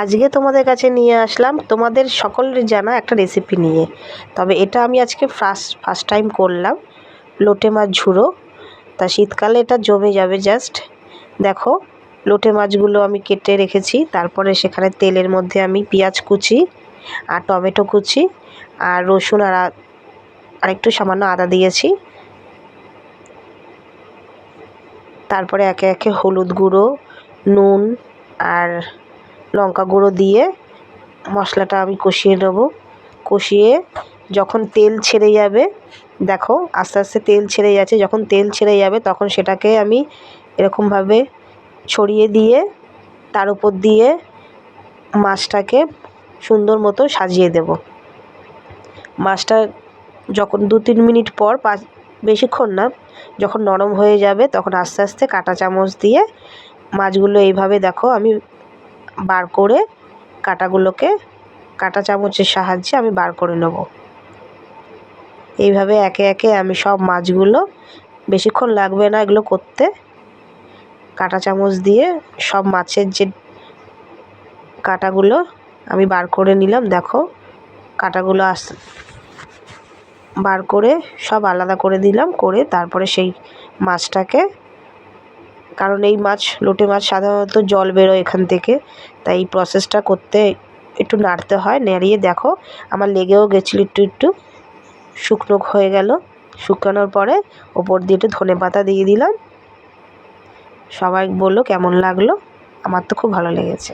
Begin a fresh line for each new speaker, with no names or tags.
আজকে তোমাদের কাছে নিয়ে আসলাম। তোমাদের সকলের জানা একটা রেসিপি নিয়ে। তবে এটা আমি আজকে ফার্স্ট ফার্স্ট টাইম করলাম। লোটে মাছ ঝুড়ো। তা শীতকালে এটা জমে যাবে জাস্ট দেখো, লোটে মাছগুলো আমি কেটে রেখেছি। তারপরে সেখানে তেলের মধ্যে আমি পেঁয়াজ কুচি আর টমেটো কুচি আর রসুন আর আর একটু সামান্য আদা দিয়েছি। তারপরে একে একে হলুদ গুঁড়ো, নুন আর লঙ্কা গুঁড়ো দিয়ে মশলাটা আমি কষিয়ে নেব। কষিয়ে যখন তেল ছেড়ে যাবে, দেখো আস্তে আস্তে তেল ছেড়ে যাচ্ছে, যখন তেল ছেড়ে যাবে তখন সেটাকে আমি এরকমভাবে ছড়িয়ে দিয়ে, তার উপর দিয়ে মাছটাকে সুন্দর মতো সাজিয়ে দেব। মাছটা যখন দু তিন মিনিট পর পাঁচ, বেশিক্ষণ না, যখন নরম হয়ে যাবে তখন আস্তে আস্তে কাঁটা চামচ দিয়ে মাছগুলো এইভাবে দেখো আমি বার করে কাঁটাগুলোকে, কাঁটা চামচের সাহায্যে আমি বার করে নেব। এইভাবে একে একে আমি সব মাছগুলো, বেশিক্ষণ লাগবে না এগুলো করতে, কাঁটা চামচ দিয়ে সব মাছের যে কাঁটাগুলো আমি বার করে নিলাম, দেখো, কাঁটাগুলো আস, বার করে সব আলাদা করে দিলাম, করে তারপরে সেই মাছটাকে কারণ এই মাছ, লোটে মাছ সাধারণত জল বেরোয় এখান থেকে। তাই এই প্রসেসটা করতে একটু নাড়তে হয়, নাড়িয়ে দেখো। আমার লেগেও গেছিল একটু একটু। শুকনো হয়ে গেল। শুকানোর পরে ওপর দিয়ে একটু ধনে পাতা দিয়ে দিলাম। সবাই বলল, কেমন লাগল? আমার তো খুব ভালো লেগেছে।